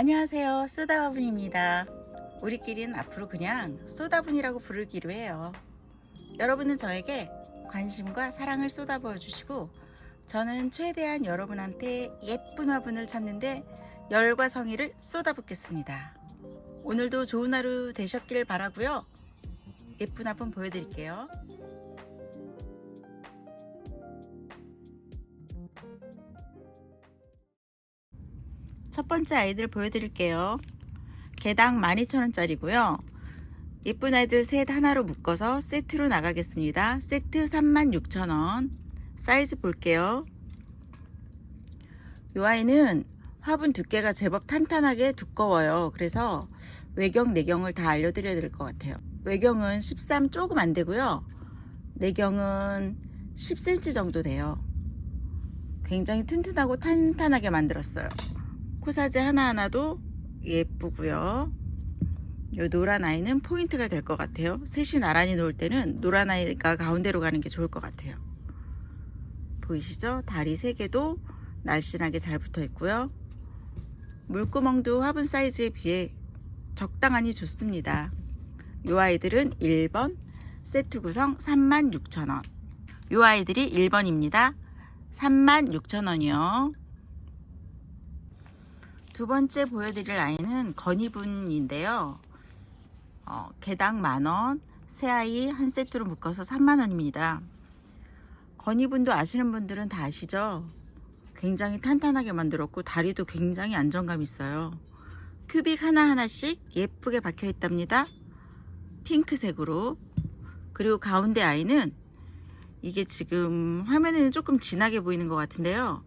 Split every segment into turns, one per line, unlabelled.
안녕하세요. 쏘다분입니다. 우리끼리는 앞으로 그냥 쏘다분이라고 부르기로 해요. 여러분은 저에게 관심과 사랑을 쏟아부어 주시고 저는 최대한 여러분한테 예쁜 화분을 찾는데 열과 성의를 쏟아붓겠습니다. 오늘도 좋은 하루 되셨길 바라고요. 예쁜 화분 보여드릴게요. 첫 번째 아이들 보여드릴게요. 개당 12,000원짜리고요. 예쁜 아이들 셋 하나로 묶어서 세트로 나가겠습니다. 세트 36,000원. 사이즈 볼게요. 이 아이는 화분 두께가 제법 탄탄하게 두꺼워요. 그래서 외경, 내경을 다 알려드려야 될 것 같아요. 외경은 13 조금 안 되고요. 내경은 10cm 정도 돼요. 굉장히 튼튼하고 탄탄하게 만들었어요. 코사지 하나하나도 예쁘고요. 요 노란 아이는 포인트가 될 것 같아요. 셋이 나란히 놓을 때는 노란 아이가 가운데로 가는 게 좋을 것 같아요. 보이시죠? 다리 세 개도 날씬하게 잘 붙어 있고요. 물구멍도 화분 사이즈에 비해 적당하니 좋습니다. 요 아이들은 1번 세트 구성 36,000원. 요 아이들이 1번입니다. 36,000원이요. 두 번째 보여드릴 아이는 건이분인데요. 어, 개당 만원, 새 아이 한 세트로 묶어서 3만원입니다. 건이분도 아시는 분들은 다 아시죠? 굉장히 탄탄하게 만들었고 다리도 굉장히 안정감 있어요. 큐빅 하나하나씩 예쁘게 박혀 있답니다. 핑크색으로. 그리고 가운데 아이는 이게 지금 화면에는 조금 진하게 보이는 것 같은데요.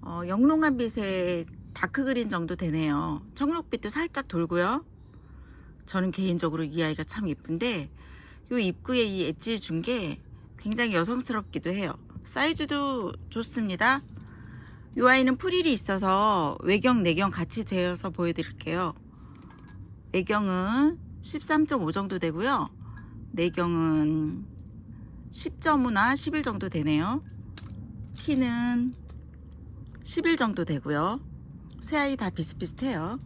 어, 영롱한 빛의 다크 그린 정도 되네요. 청록빛도 살짝 돌고요. 저는 개인적으로 이 아이가 참 예쁜데 이 입구에 이 엣지 준 게 굉장히 여성스럽기도 해요. 사이즈도 좋습니다. 이 아이는 프릴이 있어서 외경, 내경 같이 재어서 보여드릴게요. 외경은 13.5 정도 되고요. 내경은 10.5나 11 정도 되네요. 키는 11 정도 되고요. 새 아이 다 비슷비슷해요.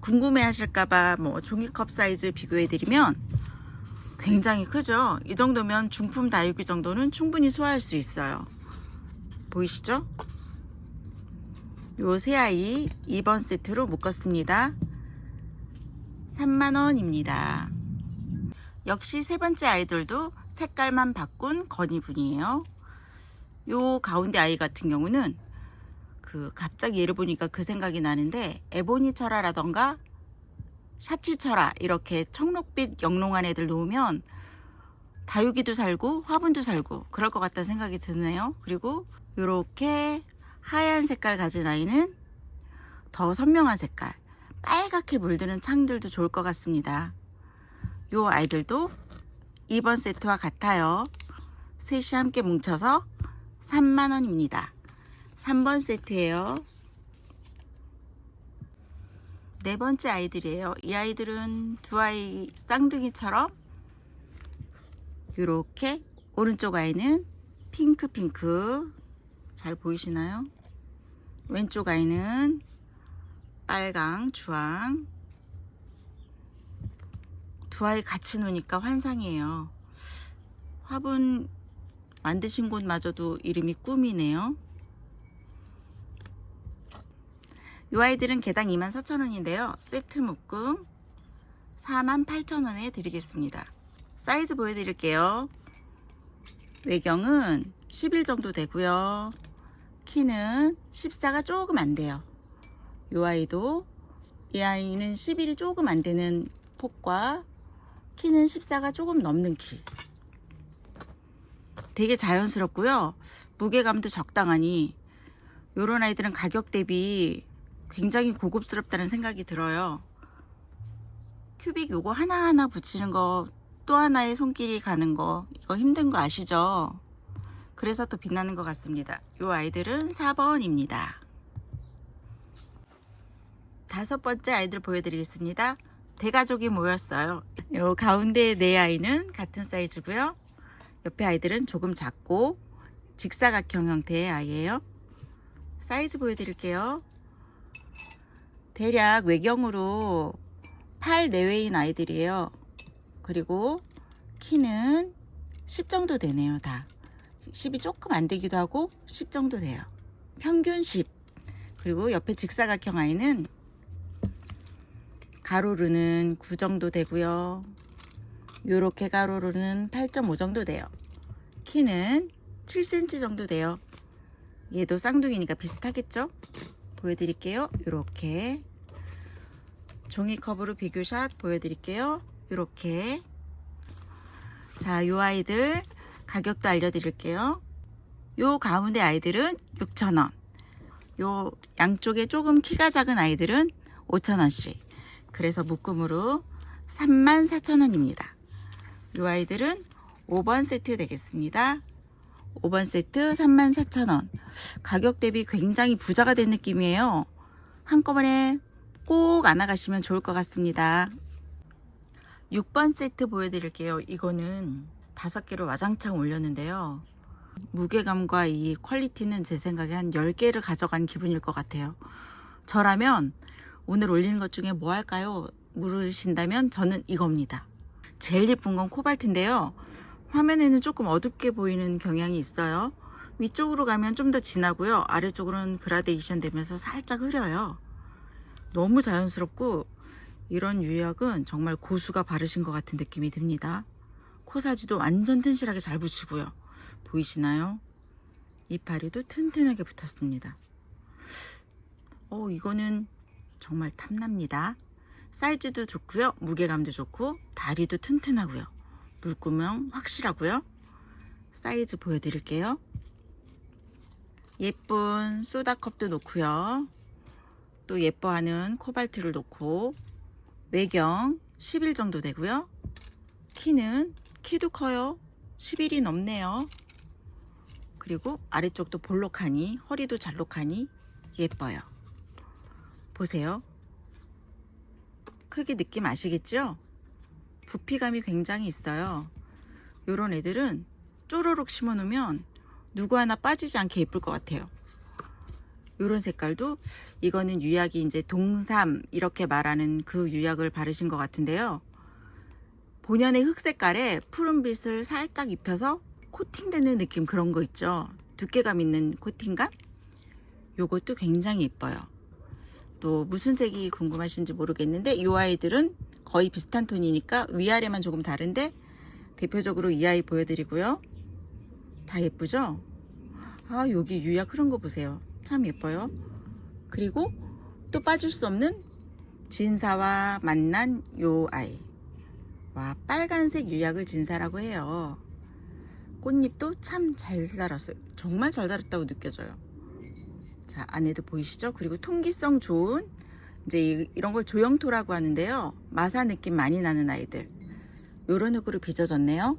궁금해 하실까봐 뭐 종이컵 사이즈 비교해드리면 굉장히 크죠? 이 정도면 중품 다육이 정도는 충분히 소화할 수 있어요. 보이시죠? 요 새 아이 2번 세트로 묶었습니다. 3만원입니다. 역시 세 번째 아이들도 색깔만 바꾼 건이분이에요. 요 가운데 아이 같은 경우는 그 갑자기 얘를 보니까 그 생각이 나는데 에보니 철화라던가 샤치 철화 이렇게 청록빛 영롱한 애들 놓으면 다육이도 살고 화분도 살고 그럴 것 같다는 생각이 드네요. 그리고 이렇게 하얀 색깔 가진 아이는 더 선명한 색깔 빨갛게 물드는 창들도 좋을 것 같습니다. 요 아이들도 2번 세트와 같아요. 셋이 함께 뭉쳐서 3만원입니다. 3번 세트예요. 네 번째 아이들이에요. 이 아이들은 두 아이 쌍둥이처럼 이렇게 오른쪽 아이는 핑크 핑크 잘 보이시나요? 왼쪽 아이는 빨강 주황 두 아이 같이 노니까 환상이에요. 화분 만드신 곳마저도 이름이 꿈이네요. 이 아이들은 개당 24,000원인데요. 세트 묶음 48,000원에 드리겠습니다. 사이즈 보여드릴게요. 외경은 11 정도 되고요. 키는 14가 조금 안 돼요. 이 아이도 이 아이는 11이 조금 안 되는 폭과 키는 14가 조금 넘는 키. 되게 자연스럽고요. 무게감도 적당하니 이런 아이들은 가격 대비 굉장히 고급스럽다는 생각이 들어요. 큐빅 요거 하나하나 붙이는 거 또 하나의 손길이 가는 거 이거 힘든 거 아시죠? 그래서 더 빛나는 것 같습니다. 요 아이들은 4번입니다. 다섯 번째 아이들 보여드리겠습니다. 대가족이 모였어요. 요 가운데 네 아이는 같은 사이즈고요. 옆에 아이들은 조금 작고 직사각형 형태의 아이예요. 사이즈 보여드릴게요. 대략 외경으로 8 내외인 아이들이에요. 그리고 키는 10 정도 되네요, 다. 10이 조금 안 되기도 하고 10 정도 돼요. 평균 10. 그리고 옆에 직사각형 아이는 가로르는 9 정도 되고요. 요렇게 가로르는 8.5 정도 돼요. 키는 7cm 정도 돼요. 얘도 쌍둥이니까 비슷하겠죠? 보여드릴게요. 요렇게 종이컵으로 비교샷 보여드릴게요. 요렇게 자, 요 아이들 가격도 알려드릴게요. 요 가운데 아이들은 6,000원. 요 양쪽에 조금 키가 작은 아이들은 5,000원씩. 그래서 묶음으로 34,000원입니다. 요 아이들은 5번 세트 되겠습니다. 5번 세트 34,000원. 가격 대비 굉장히 부자가 된 느낌이에요. 한꺼번에 꼭 안아가시면 좋을 것 같습니다. 6번 세트 보여드릴게요. 이거는 다섯 개를 와장창 올렸는데요. 무게감과 이 퀄리티는 제 생각에 한 10개를 가져간 기분일 것 같아요. 저라면 오늘 올리는 것 중에 뭐 할까요? 물으신다면 저는 이겁니다. 제일 예쁜 건 코발트인데요. 화면에는 조금 어둡게 보이는 경향이 있어요. 위쪽으로 가면 좀 더 진하고요. 아래쪽으로는 그라데이션 되면서 살짝 흐려요. 너무 자연스럽고 이런 유약은 정말 고수가 바르신 것 같은 느낌이 듭니다. 코사지도 완전 튼실하게 잘 붙이고요. 보이시나요? 이파리도 튼튼하게 붙었습니다. 어, 이거는 정말 탐납니다. 사이즈도 좋고요. 무게감도 좋고 다리도 튼튼하고요. 물구멍 확실하고요. 사이즈 보여드릴게요. 예쁜 소다컵도 놓고요. 또 예뻐하는 코발트를 놓고 외경 10일 정도 되고요. 키는 키도 커요. 10일이 넘네요. 그리고 아래쪽도 볼록하니 허리도 잘록하니 예뻐요. 보세요. 크기 느낌 아시겠죠? 부피감이 굉장히 있어요. 요런 애들은 쪼로록 심어 놓으면 누구 하나 빠지지 않게 예쁠 것 같아요. 요런 색깔도 이거는 유약이 이제 동삼 이렇게 말하는 그 유약을 바르신 것 같은데요. 본연의 흑 색깔에 푸른빛을 살짝 입혀서 코팅되는 느낌 그런 거 있죠. 두께감 있는 코팅감? 요것도 굉장히 예뻐요. 또 무슨 색이 궁금하신지 모르겠는데 이 아이들은 거의 비슷한 톤이니까 위아래만 조금 다른데 대표적으로 이 아이 보여드리고요. 다 예쁘죠? 아 여기 유약 흐른 거 보세요. 참 예뻐요. 그리고 또 빠질 수 없는 진사와 만난 요 아이. 와 빨간색 유약을 진사라고 해요. 꽃잎도 참 잘 달았어요. 정말 잘 달았다고 느껴져요. 자 안에도 보이시죠? 그리고 통기성 좋은 이제 이- 이런 걸 조형토라고 하는데요. 마사 느낌 많이 나는 아이들. 요런 흙으로 빚어졌네요.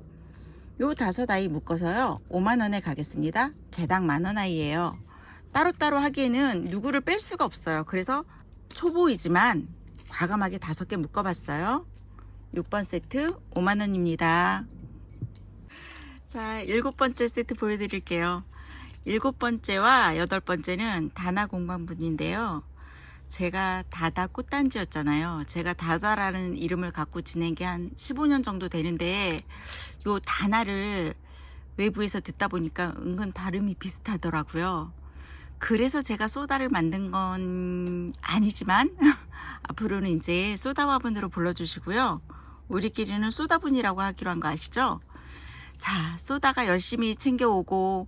요 다섯 아이 묶어서요. 5만 원에 가겠습니다. 개당 만원 아이예요. 따로따로 하기에는 누구를 뺄 수가 없어요. 그래서 초보이지만 과감하게 다섯 개 묶어봤어요. 6번 세트 5만 원입니다. 자, 일곱 번째 세트 보여드릴게요. 일곱 번째와 여덟 번째는 다나 공방분인데요. 제가 다다 꽃단지였잖아요. 제가 다다라는 이름을 갖고 지낸 게 한 15년 정도 되는데 요 다나를 외부에서 듣다 보니까 은근 발음이 비슷하더라고요. 그래서 제가 소다를 만든 건 아니지만 앞으로는 이제 소다화분으로 불러주시고요. 우리끼리는 소다분이라고 하기로 한 거 아시죠? 자, 소다가 열심히 챙겨오고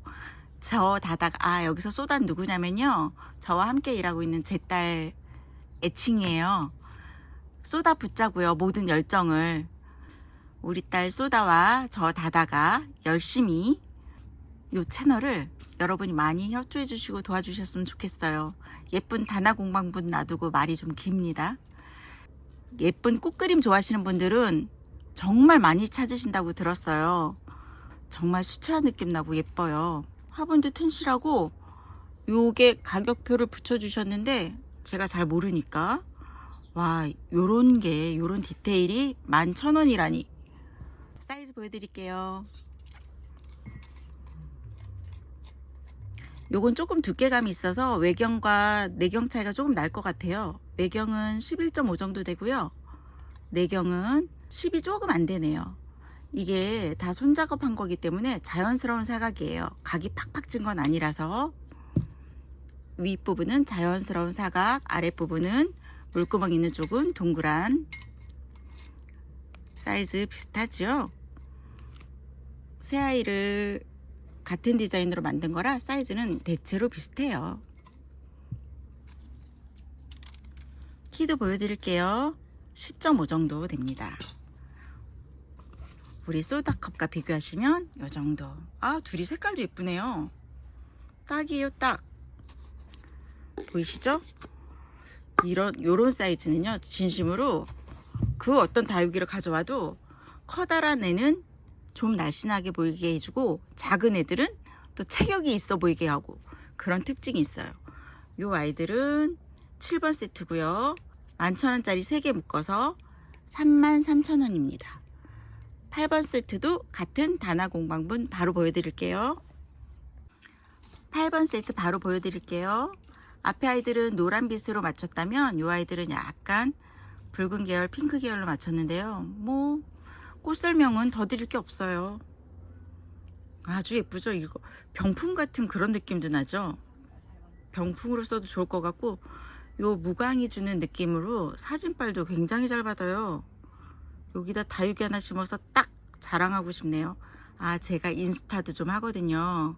저 다다가 아 여기서 소다 누구냐면요. 저와 함께 일하고 있는 제 딸 애칭이에요. 소다 붙자고요 모든 열정을. 우리 딸 소다와 저 다다가 열심히 요 채널을 여러분이 많이 협조해 주시고 도와주셨으면 좋겠어요. 예쁜 다나 공방분 놔두고 말이 좀 깁니다. 예쁜 꽃그림 좋아하시는 분들은 정말 많이 찾으신다고 들었어요. 정말 수채화 느낌 나고 예뻐요. 화분도 튼실하고 요게 가격표를 붙여주셨는데 제가 잘 모르니까 와 요런 게 요런 디테일이 11,000원이라니 사이즈 보여드릴게요. 요건 조금 두께감이 있어서 외경과 내경 차이가 조금 날 것 같아요. 외경은 11.5 정도 되고요. 내경은 10이 조금 안 되네요. 이게 다 손작업한 거기 때문에 자연스러운 사각이에요. 각이 팍팍 찐 건 아니라서 윗부분은 자연스러운 사각, 아랫부분은 물구멍 있는 쪽은 동그란 사이즈 비슷하죠? 새아이를 같은 디자인으로 만든 거라 사이즈는 대체로 비슷해요. 키도 보여드릴게요. 10.5 정도 됩니다. 우리 소다컵과 비교하시면 이 정도. 아, 둘이 색깔도 예쁘네요. 딱이에요, 딱. 보이시죠? 이런 요런 사이즈는요. 진심으로 그 어떤 다육이를 가져와도 커다란 애는 좀 날씬하게 보이게 해주고 작은 애들은 또 체격이 있어 보이게 하고 그런 특징이 있어요. 요 아이들은 7번 세트고요. 11,000원짜리 3개 묶어서 33,000원입니다. 8번 세트도 같은 단화 공방분 바로 보여드릴게요. 8번 세트 바로 보여드릴게요. 앞에 아이들은 노란 빛으로 맞췄다면 이 아이들은 약간 붉은 계열, 핑크 계열로 맞췄는데요. 뭐 꽃 설명은 더 드릴 게 없어요. 아주 예쁘죠? 이거 병풍 같은 그런 느낌도 나죠? 병풍으로 써도 좋을 것 같고 요 무광이 주는 느낌으로 사진빨도 굉장히 잘 받아요. 여기다 다육이 하나 심어서 딱 자랑하고 싶네요. 아, 제가 인스타도 좀 하거든요.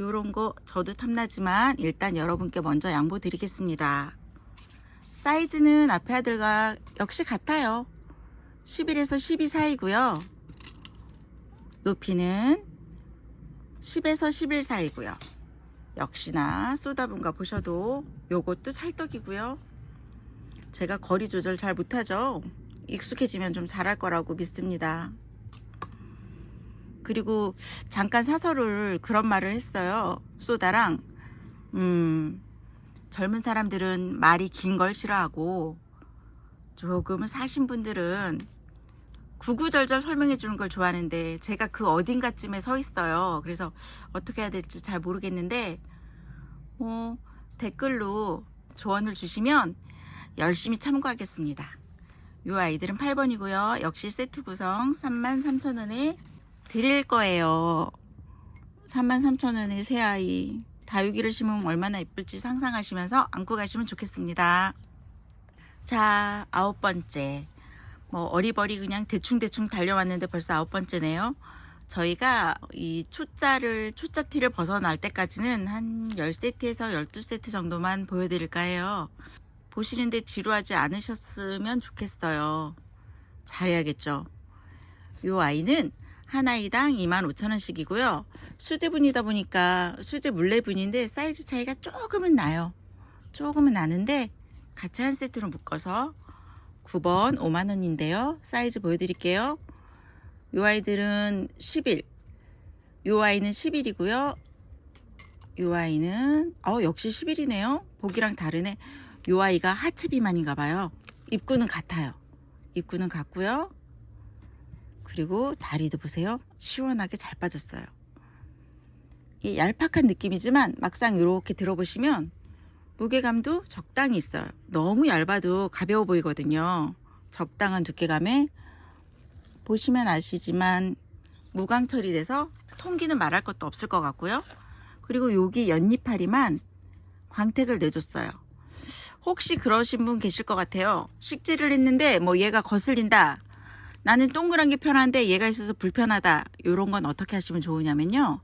요런 거 저도 탐나지만 일단 여러분께 먼저 양보 드리겠습니다. 사이즈는 앞에 아들과 역시 같아요. 11에서 12 사이고요. 높이는 10에서 11 사이고요. 역시나 쏟아분가 보셔도 요것도 찰떡이고요. 제가 거리 조절 잘 못하죠. 익숙해지면 좀 잘할 거라고 믿습니다. 그리고 잠깐 사설을 그런 말을 했어요. 소다랑 음, 젊은 사람들은 말이 긴 걸 싫어하고 조금 사신 분들은 구구절절 설명해 주는 걸 좋아하는데 제가 그 어딘가쯤에 서 있어요. 그래서 어떻게 해야 될지 잘 모르겠는데 어, 댓글로 조언을 주시면 열심히 참고하겠습니다. 요 아이들은 8번이고요. 역시 세트 구성 33,000원에 드릴 거예요. 33,000원에 새 아이 다육이를 심으면 얼마나 예쁠지 상상하시면서 안고 가시면 좋겠습니다. 자, 아홉 번째. 뭐 어리버리 그냥 대충대충 달려왔는데 벌써 아홉 번째네요. 저희가 이 초짜를 초짜티를 벗어날 때까지는 한 10세트에서 12세트 정도만 보여드릴까 해요. 보시는데 지루하지 않으셨으면 좋겠어요. 잘해야겠죠. 요 아이는 한 아이당 25,000원씩이고요. 수제분이다 보니까 수제 물레분인데 사이즈 차이가 조금은 나요. 조금은 나는데 같이 한 세트로 묶어서 9번 5만원인데요. 사이즈 보여드릴게요. 요 아이들은 11. 요 아이는 11이고요. 요 아이는 어 역시 11이네요. 보기랑 다르네. 요 아이가 하츠 비만인가 봐요. 입구는 같아요. 입구는 같고요. 그리고 다리도 보세요. 시원하게 잘 빠졌어요. 이 얄팍한 느낌이지만 막상 이렇게 들어보시면 무게감도 적당히 있어요. 너무 얇아도 가벼워 보이거든요. 적당한 두께감에 보시면 아시지만 무광 처리돼서 통기는 말할 것도 없을 것 같고요. 그리고 여기 연잎파리만 광택을 내줬어요. 혹시 그러신 분 계실 것 같아요. 식재를 했는데 뭐 얘가 거슬린다. 나는 동그란 게 편한데 얘가 있어서 불편하다. 이런 건 어떻게 하시면 좋으냐면요.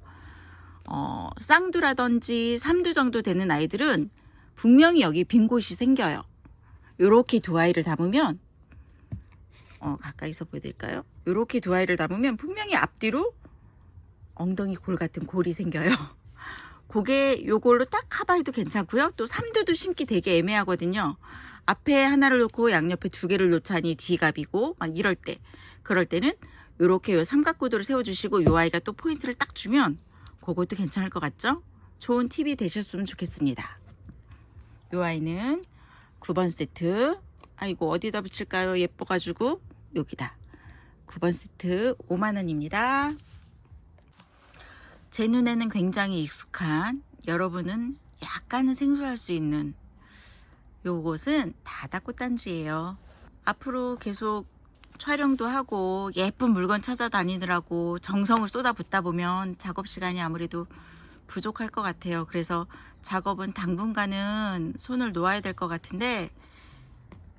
어, 쌍두라든지 삼두 정도 되는 아이들은 분명히 여기 빈 곳이 생겨요. 요렇게 두 아이를 담으면 어, 가까이서 보여드릴까요? 요렇게 두 아이를 담으면 분명히 앞뒤로 엉덩이 골 같은 골이 생겨요. 그게 요걸로 딱 커버해도 괜찮고요. 또 삼두도 심기 되게 애매하거든요. 앞에 하나를 놓고 양옆에 두 개를 놓자니 뒤갑이고 막 이럴 때 그럴 때는 요렇게 요 삼각구도를 세워주시고 요 아이가 또 포인트를 딱 주면 그것도 괜찮을 것 같죠? 좋은 팁이 되셨으면 좋겠습니다. 요 아이는 9번 세트 아이고 어디다 붙일까요? 예뻐가지고 여기다 9번 세트 5만원입니다. 제 눈에는 굉장히 익숙한 여러분은 약간은 생소할 수 있는 요곳은 다다꽃단지예요. 앞으로 계속 촬영도 하고 예쁜 물건 찾아다니느라고 정성을 쏟아붓다 보면 작업 시간이 아무래도 부족할 것 같아요. 그래서 작업은 당분간은 손을 놓아야 될 것 같은데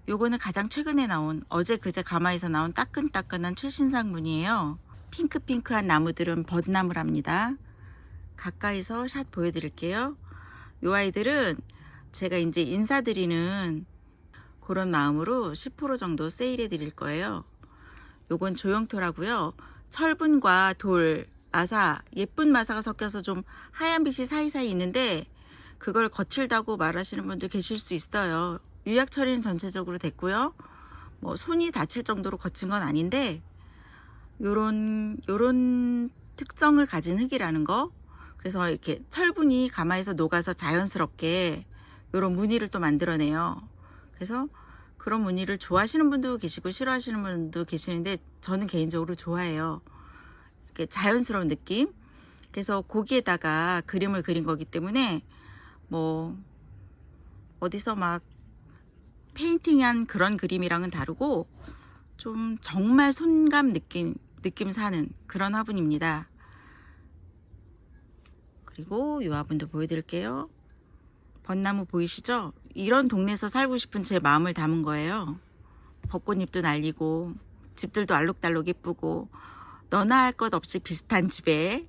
요거는 가장 최근에 나온 어제 그제 가마에서 나온 따끈따끈한 최신 상 문이에요. 핑크핑크한 나무들은 벚나무랍니다. 가까이서 샷 보여드릴게요. 요 아이들은 제가 이제 인사드리는 그런 마음으로 10% 정도 세일해 드릴 거예요. 요건 조형토라고요. 철분과 돌, 마사, 예쁜 마사가 섞여서 좀 하얀 빛이 사이사이 있는데 그걸 거칠다고 말하시는 분도 계실 수 있어요. 유약 처리는 전체적으로 됐고요. 뭐 손이 다칠 정도로 거친 건 아닌데 요런 요런 특성을 가진 흙이라는 거. 그래서 이렇게 철분이 가마에서 녹아서 자연스럽게 요런 무늬를 또 만들어내요. 그래서 그런 무늬를 좋아하시는 분도 계시고 싫어하시는 분도 계시는데 저는 개인적으로 좋아해요. 이렇게 자연스러운 느낌. 그래서 거기에다가 그림을 그린 거기 때문에 뭐 어디서 막 페인팅한 그런 그림이랑은 다르고 좀 정말 손감 느낌 느낌 사는 그런 화분입니다. 그리고 이 화분도 보여드릴게요. 벚나무 보이시죠? 이런 동네에서 살고 싶은 제 마음을 담은 거예요. 벚꽃잎도 날리고 집들도 알록달록 예쁘고 너나 할 것 없이 비슷한 집에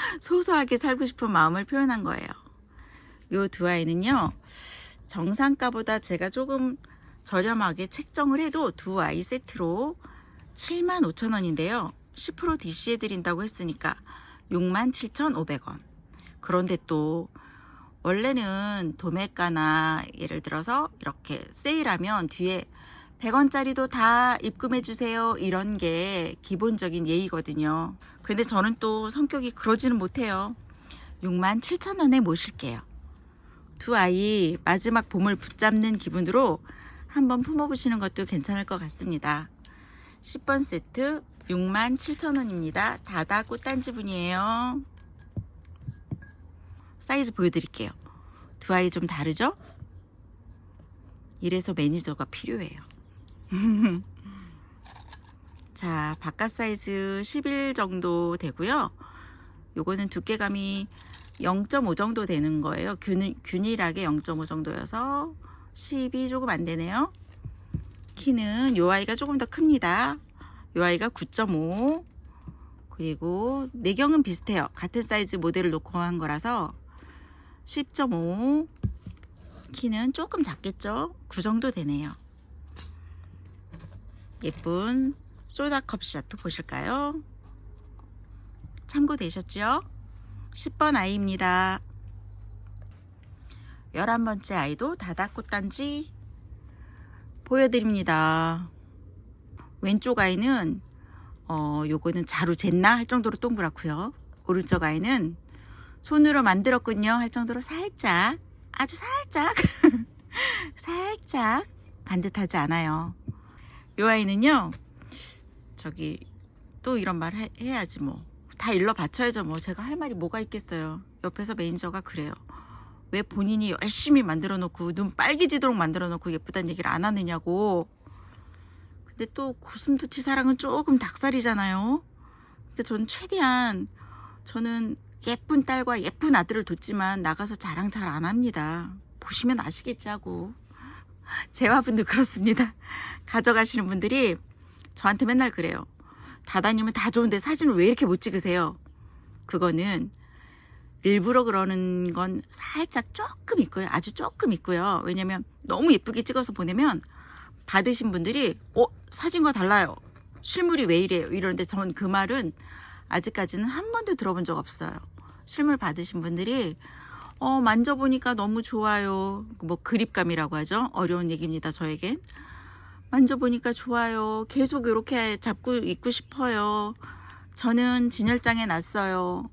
소소하게 살고 싶은 마음을 표현한 거예요. 요 두 아이는요. 정상가보다 제가 조금 저렴하게 책정을 해도 두 아이 세트로 7만 5천 원인데요. 10% DC해 드린다고 했으니까 6만 7,500원. 그런데 또 원래는 도매가나 예를 들어서 이렇게 세일하면 뒤에 100원짜리도 다 입금해 주세요. 이런 게 기본적인 예의거든요. 근데 저는 또 성격이 그러지는 못해요. 6만 7천 원에 모실게요. 두 아이 마지막 봄을 붙잡는 기분으로 한번 품어보시는 것도 괜찮을 것 같습니다. 10번 세트 6만 7천 원입니다. 다다 꽃단지분이에요. 사이즈 보여드릴게요. 두 아이 좀 다르죠? 이래서 매니저가 필요해요. 자, 바깥 사이즈 11 정도 되고요. 요거는 두께감이 0.5 정도 되는 거예요. 균, 균일하게 0.5 정도여서 10이 조금 안 되네요. 키는 요 아이가 조금 더 큽니다. 요 아이가 9.5 그리고 내경은 비슷해요. 같은 사이즈 모델을 놓고 한 거라서 10.5 키는 조금 작겠죠? 9 정도 되네요. 예쁜 소다 컵샷도 보실까요? 참고되셨죠? 10번 아이입니다. 11번째 아이도 다다꽃단지 보여드립니다. 왼쪽 아이는 어 요거는 자루 쟀나 할 정도로 동그랗고요. 오른쪽 아이는 손으로 만들었군요 할 정도로 살짝 아주 살짝 살짝 반듯하지 않아요. 요 아이는요 저기 또 이런 말 해, 해야지 뭐 다 일러 바쳐야죠 뭐 제가 할 말이 뭐가 있겠어요. 옆에서 매니저가 그래요. 왜 본인이 열심히 만들어 놓고 눈 빨개지도록 만들어 놓고 예쁘다는 얘기를 안 하느냐고. 근데 또 고슴도치 사랑은 조금 닭살이잖아요. 근데 저는 최대한 저는 예쁜 딸과 예쁜 아들을 뒀지만 나가서 자랑 잘 안 합니다. 보시면 아시겠지 하고. 제 화분도 그렇습니다. 가져가시는 분들이 저한테 맨날 그래요. 다 다니면 다 좋은데 사진을 왜 이렇게 못 찍으세요? 그거는 일부러 그러는 건 살짝 조금 있고요. 아주 조금 있고요. 왜냐면 너무 예쁘게 찍어서 보내면 받으신 분들이 어 사진과 달라요. 실물이 왜 이래요? 이러는데 전 그 말은 아직까지는 한 번도 들어본 적 없어요. 실물 받으신 분들이 어 만져보니까 너무 좋아요. 뭐 그립감이라고 하죠. 어려운 얘기입니다. 저에겐. 만져보니까 좋아요. 계속 이렇게 잡고 있고 싶어요. 저는 진열장에 놨어요.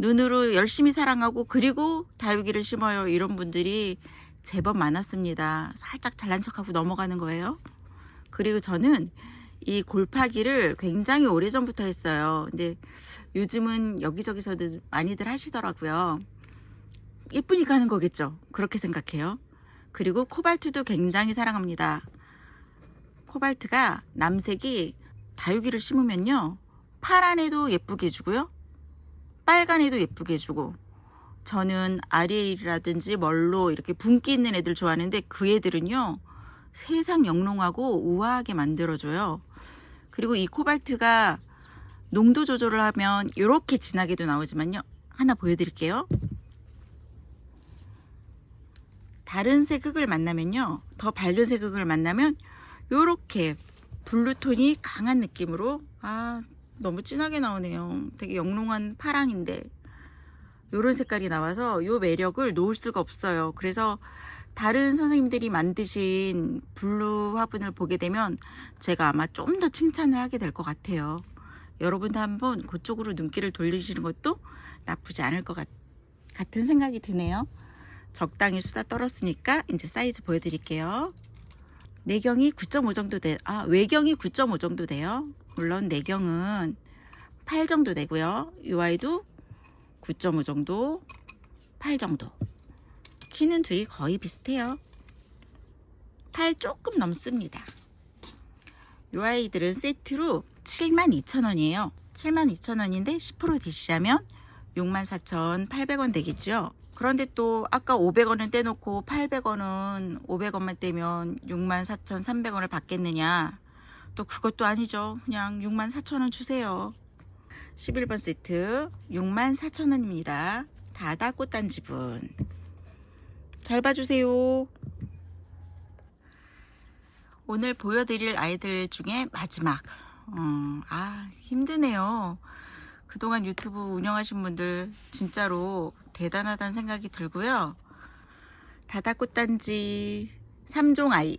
눈으로 열심히 사랑하고 그리고 다육이를 심어요. 이런 분들이 제법 많았습니다. 살짝 잘난 척하고 넘어가는 거예요. 그리고 저는 이 골파기를 굉장히 오래전부터 했어요. 근데 요즘은 여기저기서도 많이들 하시더라고요. 예쁘니까 하는 거겠죠. 그렇게 생각해요. 그리고 코발트도 굉장히 사랑합니다. 코발트가 남색이 다육이를 심으면요. 파란에도 예쁘게 해주고요. 빨간에도 예쁘게 해주고 저는 아리엘이라든지 멀로 이렇게 분기 있는 애들 좋아하는데 그 애들은요. 세상 영롱하고 우아하게 만들어줘요. 그리고 이 코발트가 농도 조절을 하면 이렇게 진하게도 나오지만요. 하나 보여드릴게요. 다른 색극을 만나면요. 더 밝은 색극을 만나면 이렇게 블루톤이 강한 느낌으로 아 너무 진하게 나오네요. 되게 영롱한 파랑인데 이런 색깔이 나와서 이 매력을 놓을 수가 없어요. 그래서 다른 선생님들이 만드신 블루 화분을 보게 되면 제가 아마 좀 더 칭찬을 하게 될 것 같아요. 여러분도 한번 그쪽으로 눈길을 돌리시는 것도 나쁘지 않을 것 같, 같은 생각이 드네요. 적당히 수다 떨었으니까 이제 사이즈 보여드릴게요. 내경이 9.5 정도 돼, 아, 외경이 9.5 정도 돼요. 물론 내경은 8 정도 되고요. 이 아이도 9.5 정도, 8 정도. 키는 둘이 거의 비슷해요. 8 조금 넘습니다. 이 아이들은 세트로 72,000원이에요. 72,000원인데 10% DC하면 64,800원 되겠죠. 그런데 또 아까 500원은 떼놓고 800원은 500원만 떼면 64,300원을 받겠느냐. 또 그것도 아니죠. 그냥 64,000원 주세요. 11번 세트 64,000원입니다. 다다 꽃단지 분. 잘 봐주세요. 오늘 보여드릴 아이들 중에 마지막. 어, 아, 힘드네요. 그동안 유튜브 운영하신 분들 진짜로 대단하다는 생각이 들고요. 다다꽃단지 3종 아이.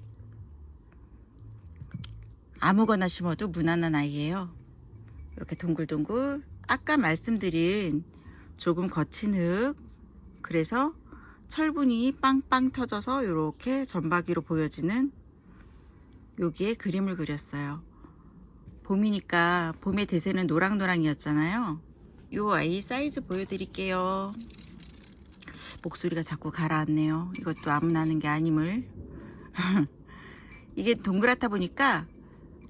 아무거나 심어도 무난한 아이예요. 이렇게 동글동글. 아까 말씀드린 조금 거친 흙. 그래서 철분이 빵빵 터져서 이렇게 점박이로 보여지는 여기에 그림을 그렸어요. 봄이니까 봄의 대세는 노랑노랑이었잖아요. 요 아이 사이즈 보여드릴게요. 목소리가 자꾸 가라앉네요. 이것도 아무나 하는 게 아님을. 이게 동그랗다 보니까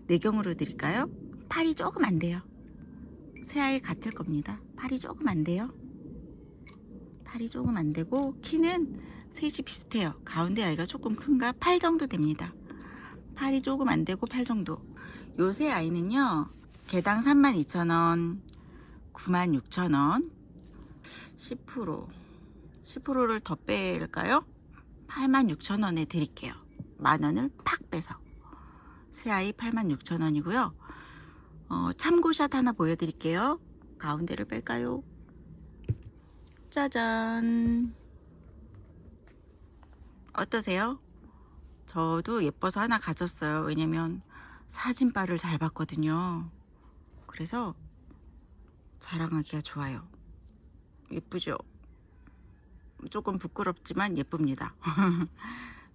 내경으로 드릴까요? 팔이 조금 안 돼요. 새아이 같을 겁니다. 팔이 조금 안 돼요. 팔이 조금 안 되고 키는 셋이 비슷해요. 가운데 아이가 조금 큰가? 8 정도 됩니다. 팔이 조금 안 되고 8 정도. 요새 아이는요. 개당 32,000원, 96,000원, 10% 10%를 더 뺄까요? 86,000원에 드릴게요. 만 원을 팍 빼서. 새아이 86,000원이고요. 어, 참고샷 하나 보여드릴게요. 가운데를 뺄까요? 짜잔. 어떠세요? 저도 예뻐서 하나 가졌어요. 왜냐면 사진빨을 잘 봤거든요. 그래서 자랑하기가 좋아요. 예쁘죠? 조금 부끄럽지만 예쁩니다.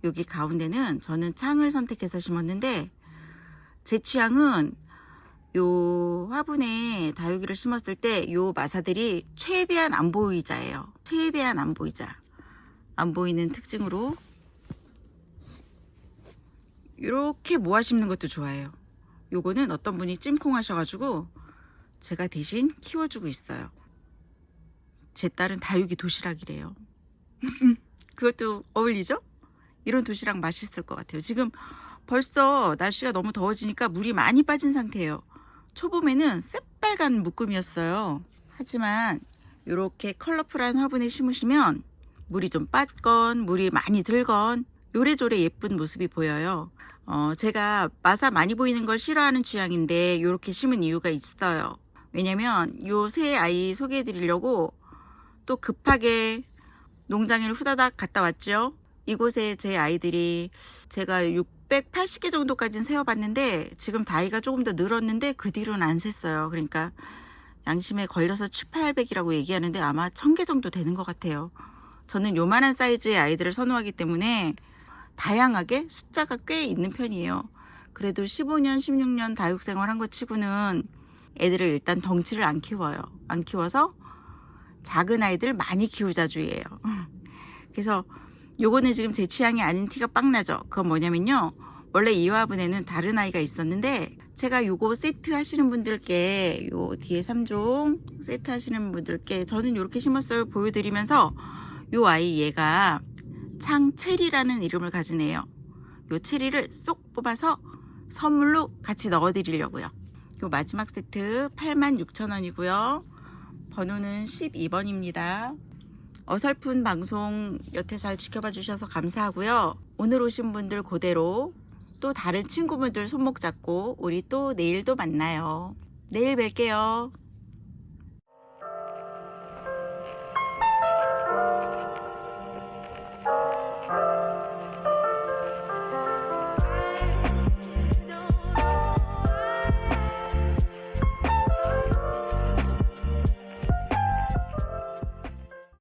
여기 가운데는 저는 창을 선택해서 심었는데 제 취향은 요 화분에 다육이를 심었을 때 요 마사들이 최대한 안 보이자예요. 최대한 안 보이자. 안 보이는 특징으로 이렇게 모아 심는 것도 좋아해요. 요거는 어떤 분이 찜콩 하셔가지고 제가 대신 키워주고 있어요. 제 딸은 다육이 도시락이래요. 그것도 어울리죠? 이런 도시락 맛있을 것 같아요. 지금 벌써 날씨가 너무 더워지니까 물이 많이 빠진 상태예요. 초봄에는 새빨간 묶음이었어요. 하지만 이렇게 컬러풀한 화분에 심으시면 물이 좀 빠건 물이 많이 들건 요래조래 예쁜 모습이 보여요. 어, 제가 마사 많이 보이는 걸 싫어하는 취향인데 이렇게 심은 이유가 있어요. 왜냐면 요 새 아이 소개해 드리려고 또 급하게 농장을 후다닥 갔다 왔죠. 이곳에 제 아이들이 제가 680개 정도까지는 세어봤는데 지금 다이가 조금 더 늘었는데 그 뒤로는 안 셌어요. 그러니까 양심에 걸려서 7, 800이라고 얘기하는데 아마 1000개 정도 되는 것 같아요. 저는 요만한 사이즈의 아이들을 선호하기 때문에 다양하게 숫자가 꽤 있는 편이에요. 그래도 15년, 16년 다육 생활 한거 치고는 애들을 일단 덩치를 안 키워요. 안 키워서 작은 아이들 많이 키우자주의예요. 그래서 요거는 지금 제 취향이 아닌 티가 빡 나죠. 그건 뭐냐면요. 원래 이 화분에는 다른 아이가 있었는데 제가 요거 세트 하시는 분들께 요 뒤에 3종 세트 하시는 분들께 저는 요렇게 심었어요 보여드리면서 요 아이 얘가 창체리라는 이름을 가진 애요. 요 체리를 쏙 뽑아서 선물로 같이 넣어 드리려고요. 요 마지막 세트 86,000원이고요. 번호는 12번입니다. 어설픈 방송 여태 잘 지켜봐 주셔서 감사하고요. 오늘 오신 분들 그대로 또 다른 친구분들 손목 잡고 우리 또 내일도 만나요. 내일 뵐게요.